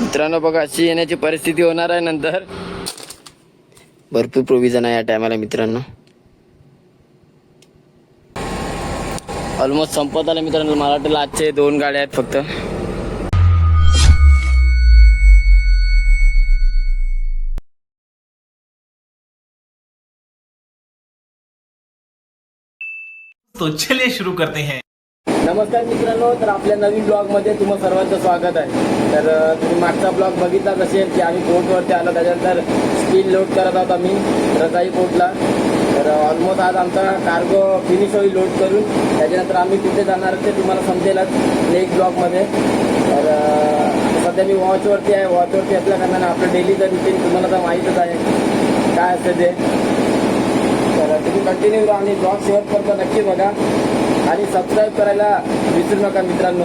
मित्रांनो बघा अशी येण्याची परिस्थिती होणार आहे नंतर. भरपूर प्रोव्हिजन आहे या टायमाला मित्रांनो. ऑलमोस्ट संपत आलं मित्रांनो. मला वाटलं आजचे दोन गाड्या आहेत फक्त. तो चलिए शुरू करते हैं। नमस्कार मित्रांनो तर आपल्या नवीन ब्लॉगमध्ये तुम्हा सर्वांचं स्वागत आहे. तर तुम्ही मागचा ब्लॉग बघितलाच असेल की आम्ही बोटवरती आलो त्याच्यानंतर स्पीड लोड करत आहोत आम्ही रजाई पोर्टला तर ऑलमोस्ट आज आमचा कार्गो फिनिश होईल लोड करून. त्याच्यानंतर आम्ही कुठे जाणार ते तुम्हाला समजेलच नेक्स्ट ब्लॉगमध्ये तर सध्या मी वॉचवरती आहे वॉचवरती असल्या कारणाने आपलं डेलीचं रुटीन तुम्हाला तर माहीतच आहे. काय असतं ते. तर तुम्ही कंटिन्यू राहा आणि ब्लॉग शेवटपर्यंत नक्की बघा. आणि सबस्क्राईब करायला विसरू नका मित्रांनो.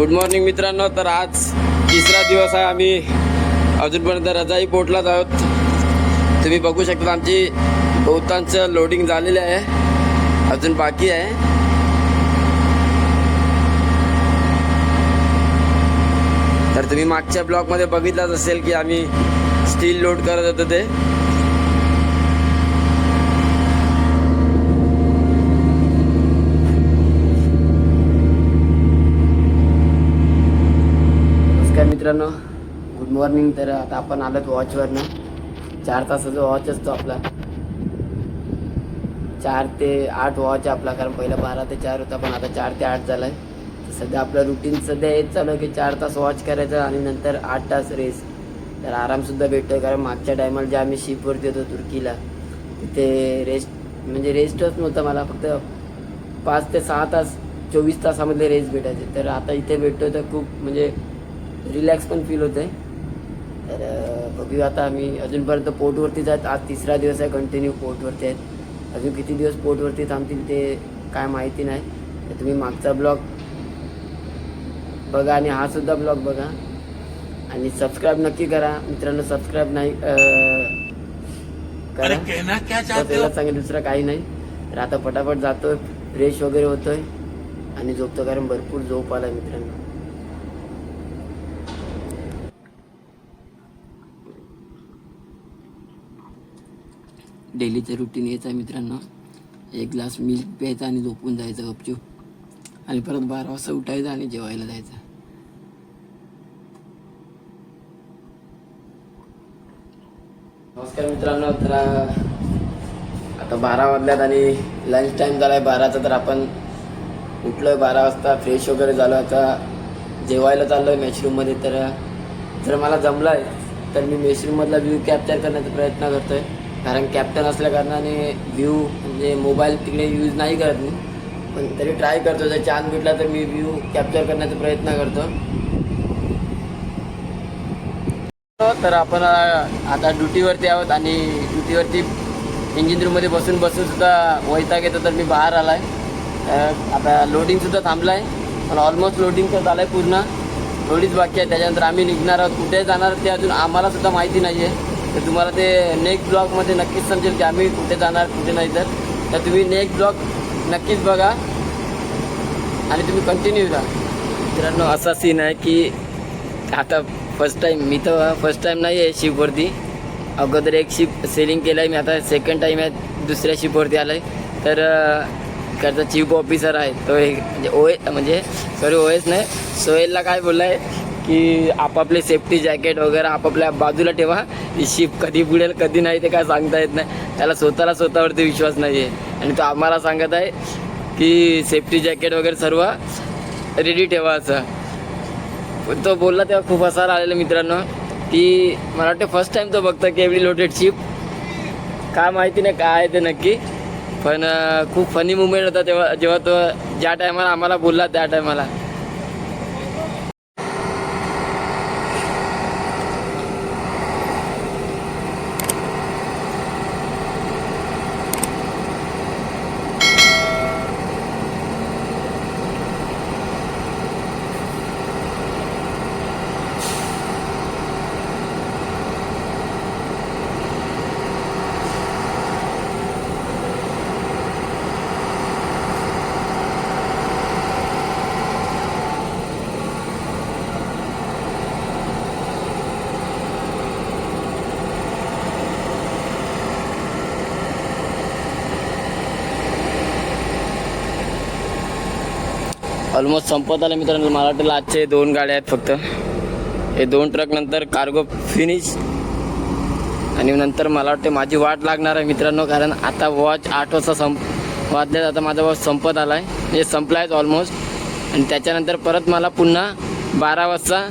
गुड मॉर्निंग मित्रांनो. तर आज तिसरा दिवस आहे. आम्ही अजूनपर्यंत रजाई पोटलाच आहोत. तुम्ही बघू शकता आमची बहुतांश लोडिंग झालेली आहे. अजून बाकी आहे. तर तुम्ही मागच्या ब्लॉकमध्ये बघितलंच असेल की आम्ही स्टील लोड करत होतो ते नमस्कार मित्रांनो गुड मॉर्निंग तर आता आपण आलोत वॉचवरनं चार तासाचा वॉच असतो आपला. चार ते आठ वॉच आहे आपला कारण पहिला बारा ते चार होता पण आता चार ते आठ झालाय. तर सध्या आपलं रुटीन सध्या हेच चालू आहे की चार तास वॉच करायचं आणि नंतर आठ तास रेस तर आरामसुद्धा भेटतोय कारण मागच्या टायमाला जे आम्ही शिपवरती होतो तुर्कीला तिथे रेस्ट म्हणजे रेस्टच नव्हता मला फक्त पाच ते सहा तास चोवीस तासामध्ये रेस भेटायचे. तर आता इथे भेटतो तर खूप म्हणजे रिलॅक्स पण फील होतंय. तर अं, बघूया आता आम्ही अजूनपर्यंत पोर्टवरतीच आहेत. आज तिसरा दिवस आहे कंटिन्यू पोर्टवरती आहेत. अजून किती दिवस पोर्टवरती थांबतील ते काय माहिती नाही. तर तुम्ही मागचा ब्लॉग बघा आणि हा सुद्धा ब्लॉग बघा. आणि सबस्क्राईब नक्की करा. मित्रांनो सबस्क्राईब नाही करा. चाहते हो? सांगेल दुसरं काही नाही. तर आता पटापट जातोय. फ्रेश वगैरे होतोय. आणि झोपतो कारण भरपूर झोप आलाय मित्रांनो. डेलीचं रुटीन हेच आहे मित्रांनो. एक ग्लास मिल्क प्यायचा आणि झोपून जायचं गपचूप. आणि परत बारा वाजता उठायचं आणि जेवायला जायचं. नमस्कार मित्रांनो तर आता बारा वाजल्यात आणि लंच टाईम झाला आहे बाराचा तर आपण उठलोय बारा वाजता फ्रेश वगैरे झालो. आता जेवायला चाललो आहे तर जर मला जमलं आहे तर मी मेशरूममधला व्ह्यू कॅप्चर करण्याचा प्रयत्न करतो आहे कारण कॅप्टन असल्या कारणाने व्ह्यू म्हणजे मोबाईल तिकडे यूज नाही करत मी. पण तरी ट्राय करतो. जर चान्स भेटला तर मी व्ह्यू कॅप्चर करण्याचा प्रयत्न करतो. तर आपण आता ड्युटीवरती आहोत आणि ड्युटीवरती इंजिन रूममध्ये बसून बसून सुद्धा वैताग येतो. तर मी बाहेर आलाय. आहे आता लोडिंगसुद्धा थांबलं आहे पण ऑलमोस्ट लोडिंग तर झालं आहे पूर्ण. थोडीच बाकी आहे. त्याच्यानंतर आम्ही निघणार आहोत. कुठे जाणार ते अजून आम्हालासुद्धा माहिती नाही आहे तर तुम्हाला ते नेक्स्ट ब्लॉगमध्ये नक्कीच समजेल की आम्ही कुठे जाणार कुठे नाही तर. तर तुम्ही नेक्स्ट ब्लॉग नक्कीच बघा. आणि तुम्ही कंटिन्यू राहा. मित्रांनो असा सीन आहे की आता फर्स्ट टाईम मी तर फर्स्ट टाईम नाही आहे शिपवरती अगोदर एक शिप सेलिंग केलं आहे मी आता सेकंड टाईम आहे दुसऱ्या शिपवरती आलं आहे तर इकडचा चीफ ऑफिसर आहे तो एक म्हणजे ओ म्हणजे सॉरी ओ एस नाही सोहेलला काय बोलला आहे की आपापले सेफ्टी जॅकेट वगैरे आपापल्या बाजूला ठेवा. ही शिप कधी बुडेल कधी नाही ते काय सांगता येत नाही. त्याला स्वतःला स्वतःवरती विश्वास नाही आहे आणि तो आम्हाला सांगत आहे की सेफ्टी जॅकेट वगैरे सर्व रेडी ठेवा असं. तो बोलला तेव्हा खूप हसायला आलेलं मित्रांनो की मला वाटतं फर्स्ट टाईम तो बघता की एवढी लोटेड शिप काय माहिती नाही काय आहे ते नक्की. पण खूप फनी मुवमेंट होता तेव्हा जेव्हा तो ज्या टायमाला आम्हाला बोलला त्या टायमाला ऑलमोस्ट संपत आलं मित्रांनो. मला वाटतं आजचे दोन गाड्या आहेत फक्त. हे दोन ट्रक नंतर कार्गो फिनिश आणि नंतर मला वाटते माझी वाट लागणार आहे मित्रांनो कारण आता वॉच आठ वाजता संप वाजल्यात. आता माझा वॉच संपत आला आहे म्हणजे संपला आहे ऑलमोस्ट आणि त्याच्यानंतर परत मला पुन्हा बारा वाजता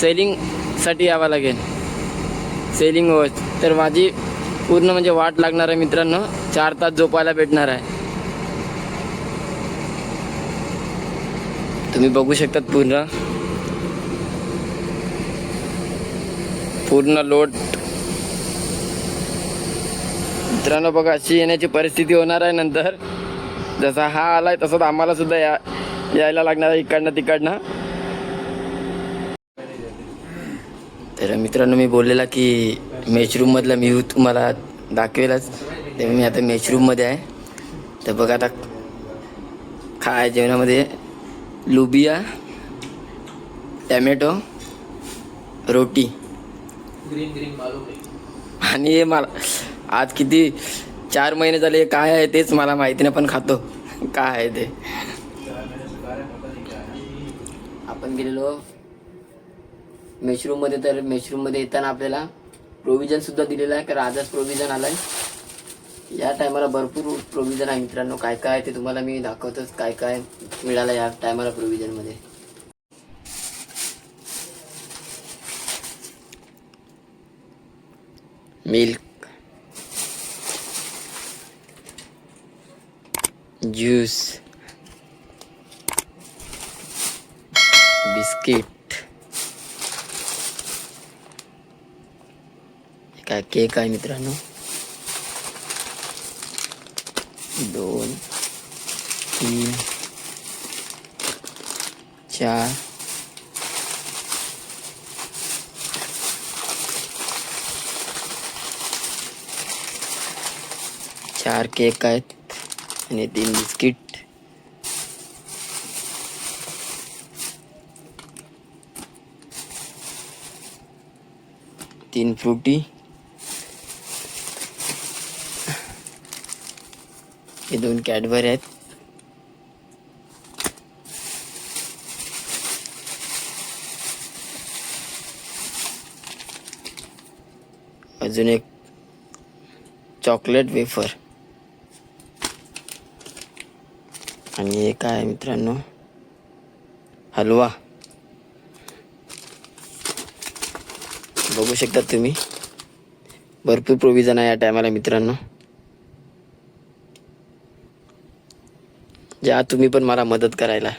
सेलिंगसाठी यावं लागेल. सेलिंग वॉच तर माझी पूर्ण म्हणजे वाट लागणार आहे मित्रांनो. चार तास झोपायला भेटणार आहे. तुम्ही बघू शकतात पूर्ण. पूर्ण लोट मित्रांनो बघा अशी येण्याची परिस्थिती होणार आहे नंतर. जसा हा आलाय तसंच आम्हाला सुद्धा या यायला लागणार आहे इकडनं तिकडनं. तर मित्रांनो मी बोललेला की मेचरूममधला मी तुम्हाला दाखवेलच. ते मी आता मेचरूममध्ये आहे. तर बघा आता खाय जेवणामध्ये. लुबिया टॅमॅटो रोटी. आणि हे मला आज किती चार महिने झाले काय आहे तेच मला माहिती नाही पण खातो. काय आहे ते. आपण गेलेलो मेशरूममध्ये तर मेशरूममध्ये येताना आपल्याला प्रोव्हिजन सुद्धा दिलेलं आहे कारण आजच प्रोव्हिजन आलाय? या टायमाला भरपूर प्रोव्हिजन आहे मित्रांनो. काय काय ते तुम्हाला मी दाखवतोच. काय काय मिळालं या टायमाला प्रोव्हिजनमध्ये. मिल्क ज्यूस बिस्किट काय केक आहे मित्रांनो? दोन तीन चार चार केक आहेत आणि तीन बिस्किट. तीन फ्रुटी. हे दोन कॅडबरी आहेत. अजून एक चॉकलेट वेफर आणि हे काय मित्रांनो हलवा. बघू शकता तुम्ही. भरपूर प्रोविजन आहे या टायमाला मित्रांनो. ज्या तुम्ही पण मला मदत करायला